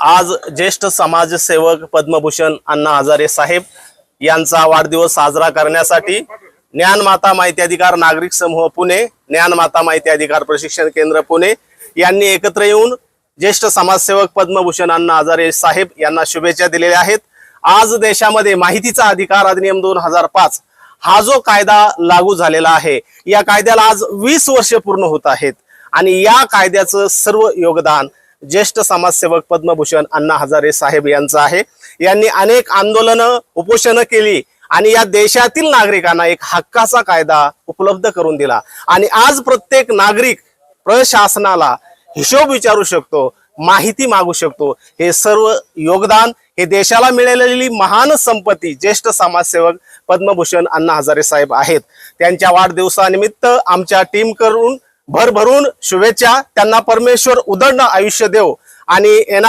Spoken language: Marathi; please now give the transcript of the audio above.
आज ज्येष्ठ समाजसेवक पद्मभूषण अण्णा हजारे साहेब यांचा वाढदिवस साजरा करण्यासाठी ज्ञानमाता माहिती अधिकार नागरिक समूह पुणे ज्ञानमाता माहिती अधिकार प्रशिक्षण केंद्र पुणे यांनी एकत्र येऊन ज्येष्ठ समाजसेवक पद्मभूषण अण्णा हजारे साहेब यांना शुभेच्छा दिलेल्या आहेत. आज देशामध्ये माहितीचा अधिकार अधिनियम दोन हजार पाच हा जो कायदा लागू झालेला आहे या कायद्याला आज वीस वर्ष पूर्ण होत आहेत आणि या कायद्याचं सर्व योगदान ज्येष्ठ समाजसेवक पद्मभूषण अण्णा हजारे साहेब यांचं आहे. यांनी अनेक आंदोलनं उपोषणं केली आणि या देशातील नागरिकांना एक हक्काचा कायदा उपलब्ध करून दिला. आणि आज प्रत्येक नागरिक प्रशासनाला हिशोब विचारू शकतो माहिती मागू शकतो. हे सर्व योगदान हे देशाला मिळालेली महान संपत्ती ज्येष्ठ समाजसेवक पद्मभूषण अण्णा हजारे साहेब आहेत. त्यांच्या वाढदिवसानिमित्त आमच्या टीमकडून भरभरून शुभेच्छा. त्यांना परमेश्वर उदंड आयुष्य देव. आणि येणार